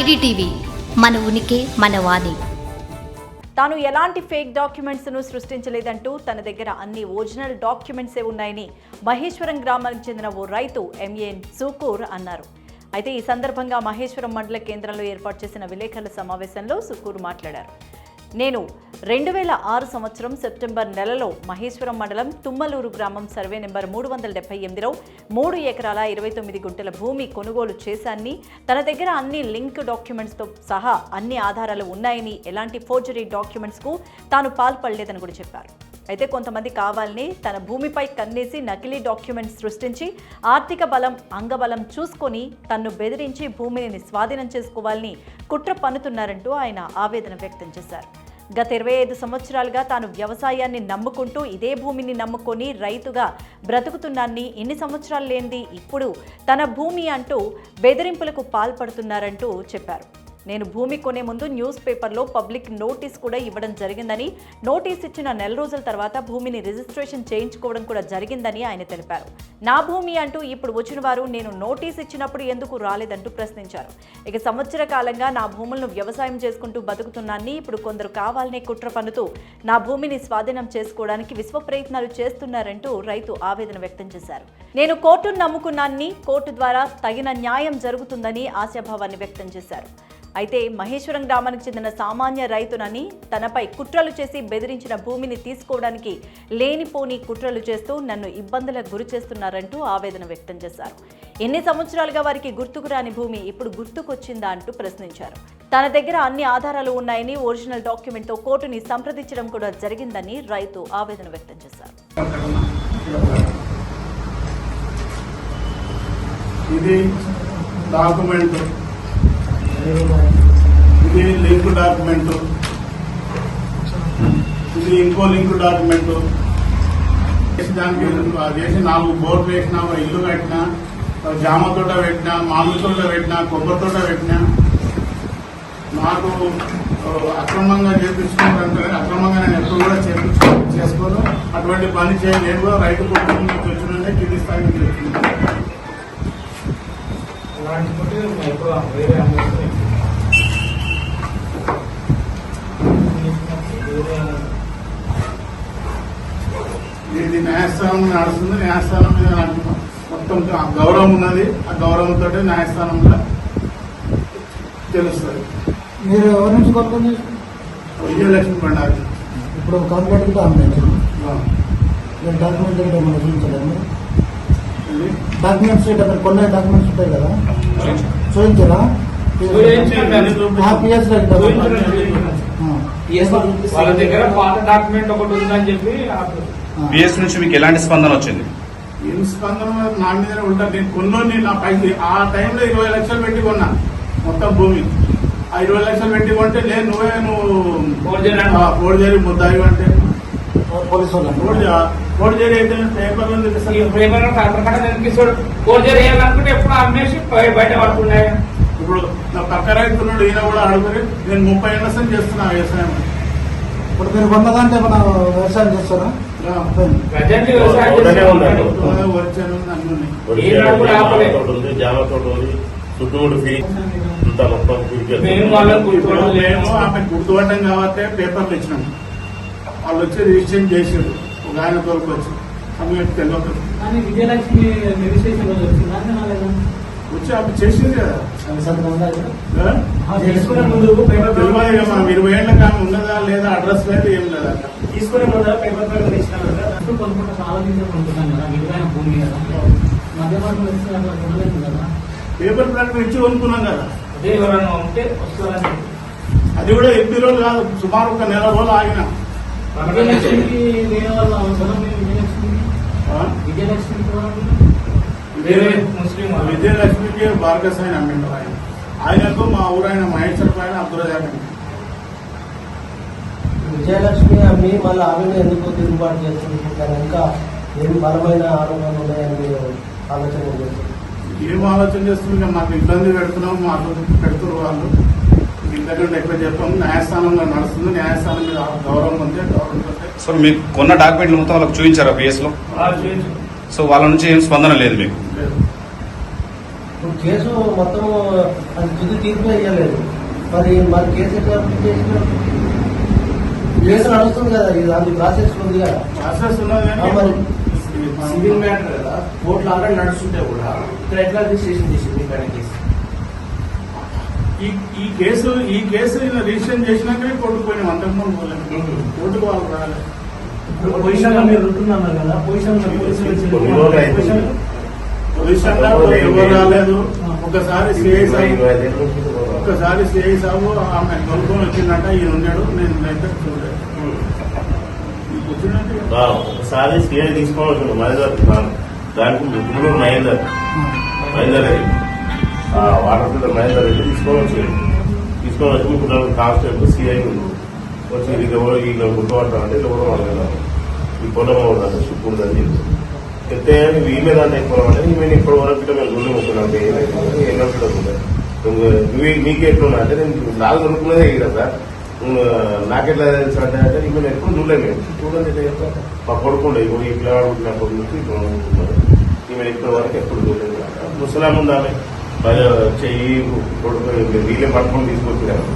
IDTV మన ఉనికి మన వాణి. తాను ఎలాంటి ఫేక్ డాక్యుమెంట్స్ను సృష్టించలేదంటూ తన దగ్గర అన్ని ఒరిజినల్ డాక్యుమెంట్సే ఉన్నాయని మహేశ్వరం గ్రామానికి చెందిన ఓ రైతు ఎంఏఎన్ సూకూర్ అన్నారు. అయితే ఈ సందర్భంగా మహేశ్వరం మండల కేంద్రంలో ఏర్పాటు చేసిన విలేకరుల సమావేశంలో సుకూర్ మాట్లాడారు. నేను రెండు వేల ఆరు సంవత్సరం సెప్టెంబర్ నెలలో మహేశ్వరం మండలం తుమ్మలూరు గ్రామం సర్వే నెంబర్ మూడు వందల డెబ్బై ఎనిమిదిలో మూడు ఎకరాల ఇరవై తొమ్మిది గుంటల భూమి కొనుగోలు చేశాన్ని. తన దగ్గర అన్ని లింక్ డాక్యుమెంట్స్తో సహా అన్ని ఆధారాలు ఉన్నాయని ఎలాంటి ఫోర్జరీ డాక్యుమెంట్స్కు తాను పాల్పడలేదని కూడా చెప్పారు. అయితే కొంతమంది కావాలని తన భూమిపై కన్నేసి నకిలీ డాక్యుమెంట్స్ సృష్టించి ఆర్థిక బలం అంగబలం చూసుకొని తన్ను బెదిరించి భూమిని స్వాధీనం చేసుకోవాలని కుట్ర పన్నుతున్నారంటూ ఆయన ఆవేదన వ్యక్తం చేశారు. గత ఇరవై ఐదు సంవత్సరాలుగా తాను వ్యవసాయాన్ని నమ్ముకుంటూ ఇదే భూమిని నమ్ముకొని రైతుగా బ్రతుకుతున్నాన్ని ఎన్ని సంవత్సరాలు లేనిది ఇప్పుడు తన భూమి అంటూ బెదిరింపులకు పాల్పడుతున్నారంటూ చెప్పారు. నేను భూమి కొనే ముందు న్యూస్ పేపర్లో పబ్లిక్ నోటీస్ కూడా ఇవ్వడం జరిగిందని నోటీస్ ఇచ్చిన నెల రోజుల తర్వాత భూమిని రిజిస్ట్రేషన్ చేయించుకోవడం కూడా జరిగిందని ఆయన తెలిపారు. నా భూమి అంటూ ఇప్పుడు వచ్చిన వారు నేను నోటీస్ ఇచ్చినప్పుడు ఎందుకు రాలేదంటూ ప్రశ్నించారు. ఇక సంవత్సర కాలంగా నా భూములను వ్యవసాయం చేసుకుంటూ బతుకుతున్నాన్ని ఇప్పుడు కొందరు కావాలనే కుట్ర పన్నుతూ నా భూమిని స్వాధీనం చేసుకోవడానికి విశ్వ ప్రయత్నాలు చేస్తున్నారంటూ రైతు ఆవేదన వ్యక్తం చేశారు. నేను కోర్టును నమ్ముకున్నాన్ని కోర్టు ద్వారా తగిన న్యాయం జరుగుతుందని ఆశాభావాన్ని వ్యక్తం చేశారు. అయితే మహేశ్వరం గ్రామానికి చెందిన సామాన్య రైతునని తనపై కుట్రలు చేసి బెదిరించిన భూమిని తీసుకోవడానికి లేనిపోని కుట్రలు చేస్తూ నన్ను ఇబ్బందులకు గురి చేస్తున్నారంటూ ఆవేదన వ్యక్తం చేశారు. ఎన్ని సంవత్సరాలుగా వారికి గుర్తుకు రాని భూమి ఇప్పుడు గుర్తుకొచ్చిందా అంటూ ప్రశ్నించారు. తన దగ్గర అన్ని ఆధారాలు ఉన్నాయని ఒరిజినల్ డాక్యుమెంట్తో కోర్టుని సంప్రదించడం కూడా జరిగిందని రైతు ఆవేదన వ్యక్తం చేశారు. ఇది డాక్యుమెంట్ ఇది లింక్ డాక్యుమెంట్. ఇది ఇంకో లింక్ డాక్యుమెంట్. చేసి దానికి చేసి నాలుగు బోర్డు వేసినా ఒక ఇల్లు కట్టినా ఒక జామ తోట పెట్టిన మామిడి తోట పెట్టిన కొబ్బరి తోట పెట్టినా నాకు అక్రమంగా చేపించుకుంటే అక్రమంగా నేను ఎప్పుడు కూడా చేపించు చేసుకోను. అటువంటి పని చేయ నేను కూడా రైతు కుటుంబం నుంచి వచ్చినంటే కింది స్థాయి నుంచి వచ్చింది అలాంటి ఇది న్యాయస్థానం నడుస్తుంది న్యాయస్థానం మీద నాకు మొత్తం ఆ గౌరవం ఉన్నది. ఆ గౌరవంతో న్యాయస్థానంలో తెలుస్తుంది. మీరు ఎవరి నుంచి కొనుగోలు చేశారు విజయలక్ష్మి బండారి. ఇప్పుడు కంప్లీట్ కూడా అమ్మేసింది ఆ, మీరు డాక్యుమెంట్స్ కూడా ఏమైనా చూపించలేదు? మీరు ఇది డాక్యుమెంట్స్ మీరు కొన్ని డాక్యుమెంట్స్ ఉంటాయి కదా? చూపించారా? ఆ పిఎస్ వాళ్ళ దగ్గర పాత డాక్యుమెంట్ ఒకటి ఉందని చెప్పి పిఎస్ నుంచి మీకు ఎలాంటి స్పందన వచ్చింది? ఏం స్పందన నా మీదనే ఉంటాను నేను కొన్నోని నా పైసలు ఆ టైంలో ఇరవై లక్షలు పెట్టి కొన్నా మొత్తం భూమి. ఆ ఇరవై లక్షలు పెట్టి కొంటే లేదు నువ్వే నువ్వు? ఆ, forgery ముద్దాయి అంటే. పోలీసు ఫోర్జరీ ఫోర్జరీ అయితే పేపర్ కరెక్ట్ కనిపిస్తాడు ఫోర్జరీ చేయాలనుకుంటే ఎప్పుడు అమ్మేసి బయ- బయట పడుతున్నాయి ఇప్పుడు నా పక్క రైతులు ఈయన కూడా అడుగురి నేను ముప్పై సంది చేస్తున్నా వ్యవసాయం. ఇప్పుడు మీరు కొన్నదాంటే మన వ్యవసాయం చేస్తారా? జామ తోట ఉంది అంతా మొత్తం ఆమె గుర్తుపడ్డం కాబట్టి పేపర్లు ఇచ్చినాం వాళ్ళు వచ్చి రిజిస్ట్రేషన్ చేసారు ఒక ఆయన తోలుకు వచ్చి. సమయం తెలియదు కానీ విజయలక్ష్మి? వచ్చి ఆమె చేసింది కదా? తెలియదు మనం ఇరవై ఏళ్ళకి ఆమె ఉన్నదా లేదా? అడ్రస్ లేదు ఏం లేదా? తీసుకునే ముందు పేపర్ పేపర్ ఇచ్చినారు కదా. అప్పుడు కొనుక్కుంటే చాలా తీసుకుని కొనుక్కుంటాం కదా విలువైన భూమి కదా. మధ్య మార్గంలో కదా. పేపర్ ప్రకటన ఇచ్చి కొనుక్కున్నాం కదా. అదే ఎవరైనా ఉంటే వస్తారని అది కూడా ఎనిమిది రోజులు కాదు సుమారు ఒక నెల రోజులు ఆగిన. అవసరం లేదు విజయలక్ష్మికి ఆ? విజయలక్ష్మికి కూడా వేరే ముస్లిం వాళ్ళు. విజయలక్ష్మికి భార్గసాయిని అమ్మిండు ఆయన ఆయనకు మా ఊరైన మహేశ్వర పైన అబ్దుల్ రజాక్ విజయలక్ష్మి అమ్మి మళ్ళీ ఆమెను ఎందుకు తిరుగుబాటు ఇంకా ఏం బలమైన ఆరోపణలు ఉన్నాయని మీరు ఆలోచన చేస్తుంది ఏం ఆలోచన చేస్తుంది ఇక మాకు ఇబ్బంది పెడుతున్నాం మాకు పెడుతున్నారు వాళ్ళు. ఇంతకంటే ఎక్కువ చెప్పాము. న్యాయస్థానంలో నడుస్తుంది. న్యాయస్థానం మీద గౌరవం ఉంది. గౌరవం ఉంటే సో మీకు కొన్న డాక్యుమెంట్లు మొత్తం వాళ్ళకి చూపించారా పిఎస్లో ఆ చూపించు. సో వాళ్ళ నుంచి ఏం స్పందన లేదు మీకు? కేసు మొత్తం అది తుది తీర్పు ఇవ్వలేదు మరి మరి కేసు ఎట్లా చేసినారు కేసు నడుస్తుంది కదా ఇది దాని ప్రాసెస్ ఉంది కదా ప్రాసెస్ ఉన్నది సివిల్ మ్యాటర్ కదా కోర్టులో ఆల్రెడీ నడుస్తుంటే కూడా ఇక్కడ ఎట్లా రిజిస్ట్రేషన్ చేసింది పైన కేసు? ఈ ఈ కేసు ఈ కేసు రిజిస్ట్రేషన్ చేసినాకనే కోర్టుకు పోయినాం అంతకుముందు పోలేదు కోర్టుకు వాళ్ళు రాలేదు. ఇప్పుడు పొజిషన్లో మీరు ఉంటున్నారు కదా పొజిషన్. పొజిషన్ పొజిషన్లో ఎవరు రాలేదు. ఒకసారి సిఐ సాబు ఒకసారి సిఐ సాబు ఆమె కొనుక్కొని వచ్చిందంట ఈయన ఉన్నాడు నేను అయితే చూడలేదు. ఒకసారి స్టేజ్ తీసుకొని వచ్చిండు మహేందర్ దాని- దానికి ముగ్గురు మహేందర్ మహేందర్ రెడ్డి. ఆ, వాటర్ ఫిల్టర్ మహేందర్ రెడ్డి తీసుకొని వచ్చాడు తీసుకొని వచ్చి ముగ్గురు కానిస్టేబుల్ సిఐ ఉంది. వచ్చి ఇది ఎవరు ఈ గుర్తుపడతాం అంటే ఎవరు వాళ్ళు ఈ పొలం అవుతుంది చుట్టూ అని చెప్పి చెప్తే ఈమె దాంట్లో ఎక్కువ అంటే ఇప్పటి వరకు ఇట్లా మేము గుండె ముక్కున్నాం ఎన్నో నీకు ఎట్లున్నా అంటే నేను నాలుగు అనుకున్నదే కదా నాకెట్లా తెలుసు అంటే అంటే చూడలేదు చూడండి మా కొడుకుండే ఇప్పుడు ఈ నుంచి ఇప్పుడు ఈమె ఇప్పటి వరకు ఎప్పుడు చూడలేదు ముసలాం ఉంది చెయ్యి కొడుకు వీళ్ళే పట్టుకొని తీసుకొచ్చినారు